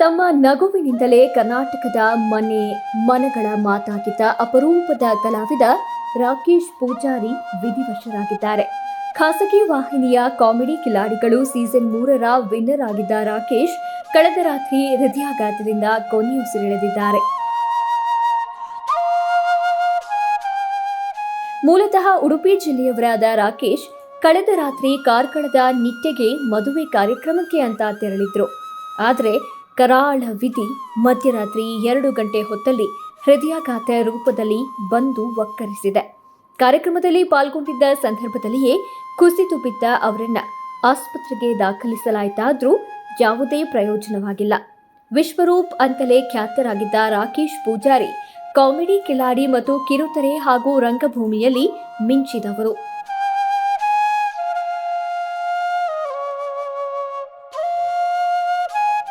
ತಮ್ಮ ನಗುವಿನಿಂದಲೇ ಕರ್ನಾಟಕದ ಮನೆ ಮನಗಳ ಮಾತಾಗಿದ್ದ ಅಪರೂಪದ ಕಲಾವಿದ ರಾಕೇಶ್ ಪೂಜಾರಿ ವಿಧಿವಶರಾಗಿದ್ದಾರೆ. ಖಾಸಗಿ ವಾಹಿನಿಯ ಕಾಮಿಡಿ ಕಿಲಾಡಿಗಳು ಸೀಸನ್ ಮೂರರ ವಿನ್ನರ್ ಆಗಿದ್ದ ರಾಕೇಶ್ ಕಳೆದ ರಾತ್ರಿ ಹೃದಯಾಘಾತದಿಂದ ಕೊನೆಯುಸಿರೆಳೆದಿದ್ದಾರೆ ಮೂಲತಃ ಉಡುಪಿ ಜಿಲ್ಲೆಯವರಾದ ರಾಕೇಶ್ ಕಳೆದ ರಾತ್ರಿ ಕಾರ್ಕಳದ ನಿಟ್ಟೆಗೆ ಮದುವೆ ಕಾರ್ಯಕ್ರಮಕ್ಕೆ ಅಂತ ತೆರಳಿದ್ರು. ಆದರೆ ಕರಾಳ ವಿಧಿ ಮಧ್ಯರಾತ್ರಿ ಎರಡು ಗಂಟೆ ಹೊತ್ತಲ್ಲಿ ಹೃದಯಾಘಾತ ರೂಪದಲ್ಲಿ ಬಂದು ಒಕ್ಕರಿಸಿದೆ ಕಾರ್ಯಕ್ರಮದಲ್ಲಿ ಪಾಲ್ಗೊಂಡಿದ್ದ ಸಂದರ್ಭದಲ್ಲಿಯೇ ಕುಸಿತು ಬಿದ್ದ ಅವರನ್ನ ಆಸ್ಪತ್ರೆಗೆ ದಾಖಲಿಸಲಾಯಿತಾದರೂ ಯಾವುದೇ ಪ್ರಯೋಜನವಾಗಿಲ್ಲ. ವಿಶ್ವರೂಪ್ ಅಂತಲೇ ಖ್ಯಾತರಾಗಿದ್ದ ರಾಕೇಶ್ ಪೂಜಾರಿ, ಕಾಮಿಡಿ ಕಿಲಾಡಿ ಮತ್ತು ಕಿರುತೆರೆ ಹಾಗೂ ರಂಗಭೂಮಿಯಲ್ಲಿ ಮಿಂಚಿದವರು.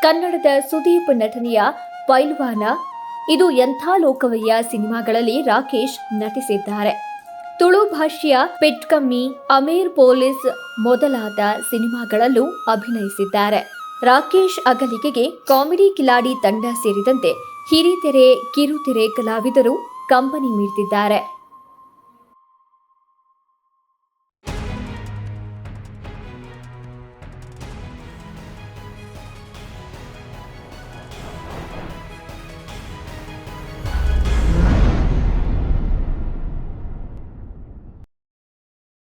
ಕನ್ನಡದ ಸುದೀಪ್ ನಟನೆಯ ಪೈಲ್ವಾನ. ಇದು ಎಂಥ ಲೋಕವಯ್ಯ ಸಿನಿಮಾಗಳಲ್ಲಿ ರಾಕೇಶ್ ನಟಿಸಿದ್ದಾರೆ. ತುಳು ಭಾಷೆಯ ಪೆಟ್ಕಮ್ಮಿ, ಅಮೀರ್ ಪೊಲೀಸ್ ಮೊದಲಾದ ಸಿನಿಮಾಗಳಲ್ಲೂ ಅಭಿನಯಿಸಿದ್ದಾರೆ. ರಾಕೇಶ್ ಅಗಲಿಕೆಗೆ ಕಾಮಿಡಿ ಕಿಲಾಡಿ ತಂಡ ಸೇರಿದಂತೆ ಹಿರಿತೆರೆ ಕಿರುತೆರೆ ಕಲಾವಿದರು ಕಂಬನಿ ಮೀಡ್ತಿದ್ದಾರೆ